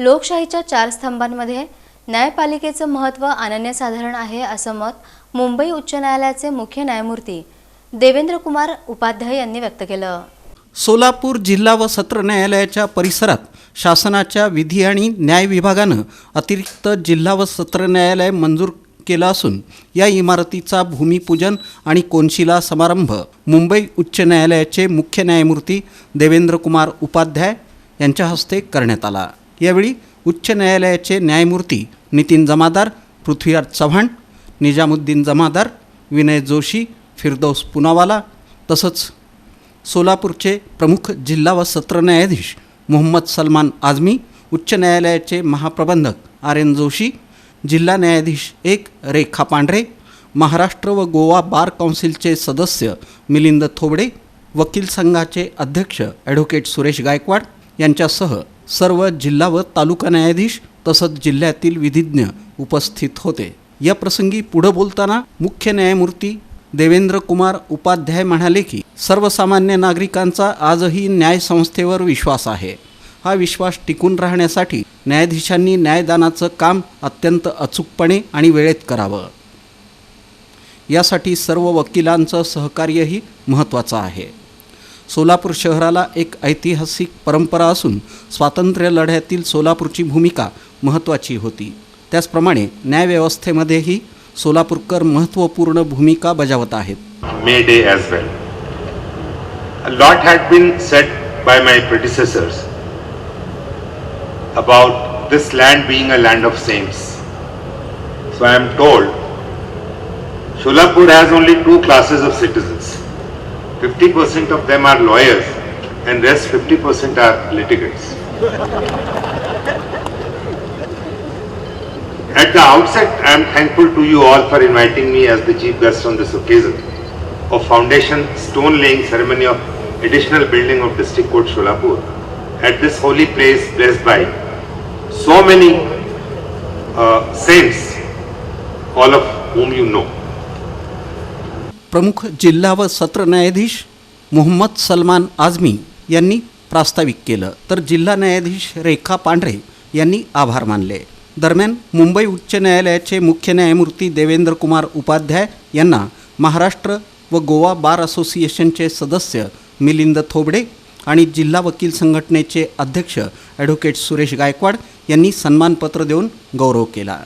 लोकशाहीच्या चार स्तंभांमध्ये न्यायपालिकेचं महत्त्व अनन्यसाधारण आहे असं मत मुंबई उच्च न्यायालयाचे मुख्य न्यायमूर्ती देवेंद्र कुमार उपाध्याय यांनी व्यक्त केलं. सोलापूर जिल्हा व सत्र न्यायालयाच्या परिसरात शासनाच्या विधी आणि न्याय विभागानं अतिरिक्त जिल्हा व सत्र न्यायालय मंजूर केलं असून या इमारतीचा भूमिपूजन आणि कोनशिला समारंभ मुंबई उच्च न्यायालयाचे मुख्य न्यायमूर्ती देवेंद्र कुमार उपाध्याय यांच्या हस्ते करण्यात आला. यावेळी उच्च न्यायालयाचे न्यायमूर्ती नितीन जमादार पृथ्वीराज चव्हाण निजामुद्दीन जमादार विनय जोशी फिरदौस पुनावाला तसंच सोलापूरचे प्रमुख जिल्हा व सत्र न्यायाधीश मोहम्मद सलमान आझमी उच्च न्यायालयाचे महाप्रबंधक आर एन जोशी जिल्हा न्यायाधीश एक रेखा पांढरे महाराष्ट्र व गोवा बार काउन्सिलचे सदस्य मिलिंद थोबडे वकील संघाचे अध्यक्ष ॲडव्होकेट सुरेश गायकवाड यांच्यासह सर्व जिल्हा व तालुका न्यायाधीश तसंच जिल्ह्यातील विधिज्ञ उपस्थित होते. या प्रसंगी पुढं बोलताना मुख्य न्यायमूर्ती देवेंद्र कुमार उपाध्याय म्हणाले की सर्वसामान्य नागरिकांचा आजही न्यायसंस्थेवर विश्वास आहे. हा विश्वास टिकून राहण्यासाठी न्यायाधीशांनी न्यायदानाचं काम अत्यंत अचूकपणे आणि वेळेत करावं. यासाठी सर्व वकिलांचं सहकार्यही महत्त्वाचं आहे. सोलापूर शहराला एक ऐतिहासिक परंपरा असून स्वातंत्र्य लढ्यातील सोलापूरची भूमिका महत्त्वाची होती. त्याचप्रमाणे न्यायव्यवस्थेमध्येही सोलापूरकर महत्त्वपूर्ण भूमिका बजावत आहेत. May Day as well lot had been said by my predecessors about this land being a land of saints so I am told Solapur has only two classes of citizen 50% of them are lawyers and rest 50% are litigants. At the outset, I am thankful to you all for inviting me as the chief guest on this occasion of foundation stone laying ceremony of additional building of district court Sholapur at this holy place blessed by so many uh, saints, all of whom you know. प्रमुख जिल्हा व सत्र न्यायाधीश मोहम्मद सलमान आझमी यांनी प्रास्ताविक केलं. तर जिल्हा न्यायाधीश रेखा पांढरे यांनी आभार मानले. दरम्यान मुंबई उच्च न्यायालयाचे मुख्य न्यायमूर्ती देवेंद्र कुमार उपाध्याय यांना महाराष्ट्र व गोवा बार असोसिएशनचे सदस्य मिलिंद थोबडे आणि जिल्हा वकील संघटनेचे अध्यक्ष ॲडव्होकेट सुरेश गायकवाड यांनी सन्मानपत्र देऊन गौरव केला.